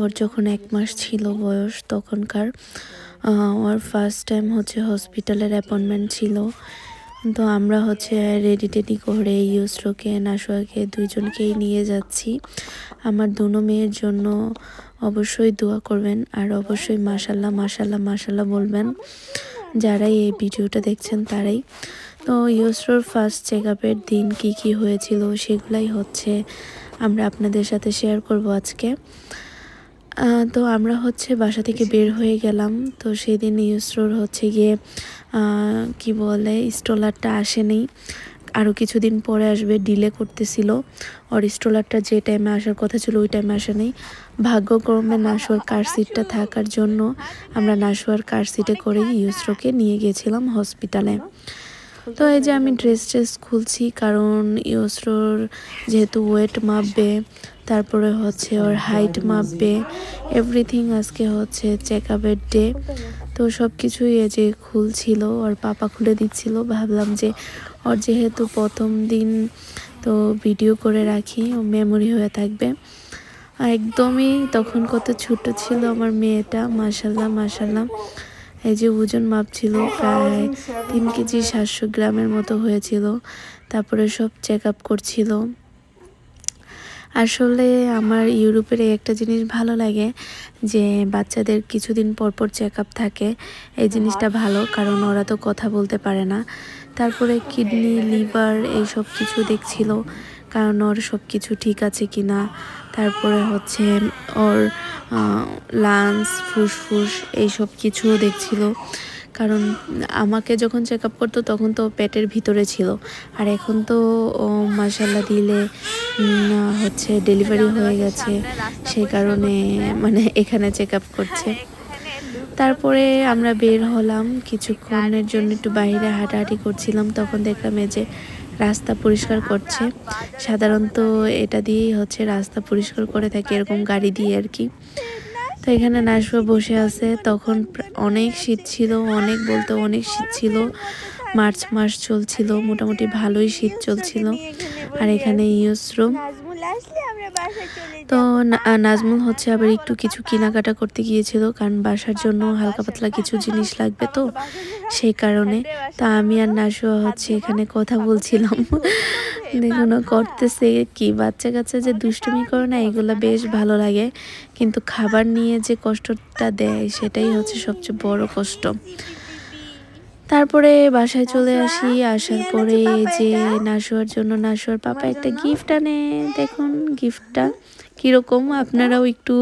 ওর যখন এক মাস ছিল বয়স তখনকার ওর ফার্স্ট টাইম হচ্ছে হসপিটালের অ্যাপয়েন্টমেন্ট ছিল। তো আমরা হচ্ছে রেডি টেডি করে ইউসরোকে নাসোয়াকে দুইজনকেই নিয়ে যাচ্ছি। আমার দুনো মেয়ের জন্য অবশ্যই দোয়া করবেন আর অবশ্যই মাশাল্লাহ মাশাল্লাহ মাশাল্লাহ বলবেন। যারাই এই ভিডিওটা দেখছেন তারাই। তো ইউসরোর ফার্স্ট চেক আপের দিন কী কী হয়েছিল সেগুলাই হচ্ছে আমরা আপনাদের সাথে শেয়ার করব আজকে। তো আমরা হচ্ছে বাসা থেকে বের হয়ে গেলাম। তো সেদিন ইউসরোর হচ্ছে গিয়ে কি বলে স্ট্রলারটা আসেনি। আরও কিছুদিন পরে আসবে, ডিলে করতেছিল। ওর স্ট্রলারটা যে টাইমে আসার কথা ছিল, ওই টাইমে আসে নেই। ভাগ্যক্রমে নাসোয়ার কার সিটটা থাকার জন্য আমরা নাসোয়ার কার সিটে করেই ইউসরোকে নিয়ে গিয়েছিলাম হসপিটালে তো এই যে আমি ড্রেস ট্রেস খুলছি কারণ ইউসরোর যেহেতু ওয়েট মাপবে তারপরে হচ্ছে ওর হাইট মাপবে এভরিথিং আজকে হচ্ছে চেক আপের ডে তো সব কিছুই এই যে খুলছিল ওর পাপা খুলে দিচ্ছিল ভাবলাম যে ওর যেহেতু প্রথম দিন তো ভিডিও করে রাখি ও মেমোরি হয়ে থাকবে। আর একদমই তখন কত ছোট ছিল আমার মেয়েটা মাসাল্লাহ মাসাল্লাহ এই যে ওজন মাপছিল প্রায় তিন কেজি সাতশো গ্রামের মতো হয়েছিল। তারপরে সব চেক আপ করছিল। আসলে আমার ইউরোপের এই একটা জিনিস ভালো লাগে যে বাচ্চাদের কিছুদিন পর পর চেক আপ থাকে। এই জিনিসটা ভালো, কারণ ওরা তো কথা বলতে পারে না। তারপরে কিডনি লিভার এই সব কিছু দেখছিল। কারণ ওর সব কিছু ঠিক আছে কি না তারপরে হচ্ছে ওর লাংস ফুসফুস এই সব কিছুও দেখছিল। কারণ আমাকে যখন চেক আপ করতো তখন তো পেটের ভিতরে ছিল। আর এখন তো ও মাসাল্লাহ দিলে হচ্ছে ডেলিভারি হয়ে গেছে। সেই কারণে মানে এখানে চেক আপ করছে। তারপরে আমরা বের হলাম। কিছুক্ষণের জন্য একটু বাইরে হাঁটাহাঁটি করছিলাম। তখন দেখলাম এই যে রাস্তা পরিষ্কার করছে। সাধারণত এটা দিয়েই হচ্ছে রাস্তা পরিষ্কার করে থাকে, এরকম গাড়ি দিয়ে আর কি। তো এখানে নাসবা বসে আছে, তখন অনেক শীত ছিল, অনেক বলতে অনেক শীত ছিল। মার্চ মাস চলছিল, মোটামুটি ভালোই শীত চলছিল। আর এখানে ইউসরো নাজমুল আসলে আমরা বাসায় চলে তো নাজমুল হচ্ছে আবার একটু কিছু কেনাকাটা করতে গিয়েছিল, কারণ বাসার জন্য হালকা পাতলা কিছু জিনিস লাগবে তো, সেই কারণে। তা আমি আর নাসুয়া হচ্ছে এখানে কথা বলছিলাম। দেখুন করতেছে কি বাচ্চা কাচ্চা যে দুষ্টুমি করে না, এগুলো বেশ ভালো লাগে। কিন্তু খাবার নিয়ে যে কষ্টটা দেয়, সেটাই হচ্ছে সবচেয়ে বড় কষ্ট। তারপরে বাসায় চলে আসি। আসার পরে যে নাসুয়ার জন্য নাসুয়ার পাপা একটা গিফট আনে। দেখুন গিফটটা কীরকম আপনারাও একটু